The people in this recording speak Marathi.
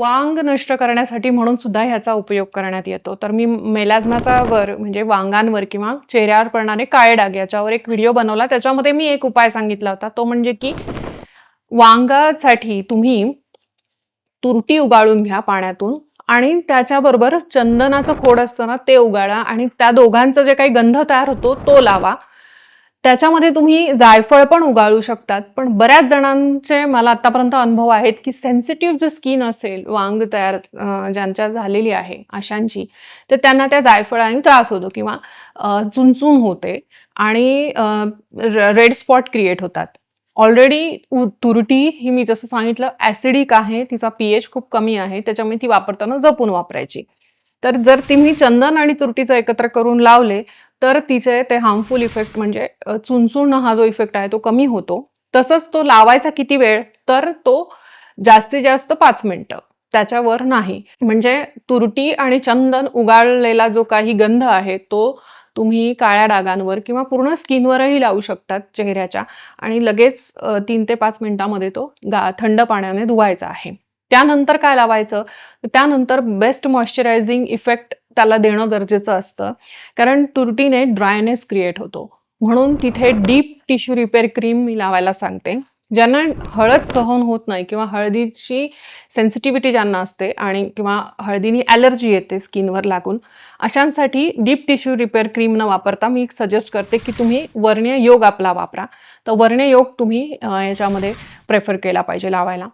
वांग नष्ट करण्यासाठी म्हणून सुद्धा ह्याचा उपयोग करण्यात येतो. तर मी मेलाझ्माचा वर म्हणजे वांगांवर किंवा चेहऱ्यावर पडणारे काळे डाग याच्यावर एक व्हिडिओ बनवला. त्याच्यामध्ये मी एक उपाय सांगितला होता. तो म्हणजे की वांगासाठी तुम्ही तुरटी उगाळून घ्या पाण्यातून आणि त्याच्याबरोबर चंदनाचं खोड असतं ना ते उगाळा आणि त्या दोघांचं जे काही गंध तयार होतो तो लावा. त्याच्यामध्ये तुम्ही जायफळ पण उगाळू शकतात. पण बऱ्याच जणांचे मला आतापर्यंत अनुभव आहेत की सेन्सिटिव्ह जे स्किन असेल वांग तयार ज्यांच्या झालेली आहे अशांची तर त्यांना त्या जायफळाने त्रास होतो किंवा अं, चुणचुण होते आणि रेड स्पॉट क्रिएट होतात. ऑलरेडी तुरटी ही मी जसं सांगितलं ॲसिडिक आहे तिचा पीएच खूप कमी आहे त्याच्यामुळे ती वापरताना जपून वापरायची. तर जर तुम्ही चंदन आणि तुरटीचं एकत्र करून लावले तर तिचे ते हार्मफुल इफेक्ट म्हणजे अ, हा जो इफेक्ट आहे तो कमी होतो. तसंच तो लावायचा किती वेळ? तर तो जास्तीत जास्त पाच मिनिटं. त्याच्यावर नाही. म्हणजे तुरटी आणि चंदन उगाळलेला जो काही गंध आहे तो तुम्ही काळ्या डागांवर किंवा पूर्ण स्किनवरही लावू शकतात चेहऱ्याच्या. आणि लगेच तीन ते पाच मिनिटामध्ये तो गा थंड पाण्याने धुवायचा आहे. त्यानंतर काय लावायचं? त्यानंतर बेस्ट मॉइश्चरायझिंग इफेक्ट त्याला देणं गरजेचं असतं. कारण तुरटीने ड्रायनेस क्रिएट होतो. म्हणून तिथे डीप टिश्यू रिपेअर क्रीम मी लावायला सांगते. ज्यांना हळद सहन होत नाही किंवा हळदीची सेन्सिटिव्हिटी ज्यांना असते आणि किंवा हळदीनी ॲलर्जी येते स्किनवर लागून अशांसाठी डीप टिश्यू रिपेअर क्रीम न वापरता मी सजेस्ट करते की तुम्ही वर्ण्य योग आपला वापरा. तर वर्ण्य योग तुम्ही याच्यामध्ये प्रेफर केला पाहिजे लावायला.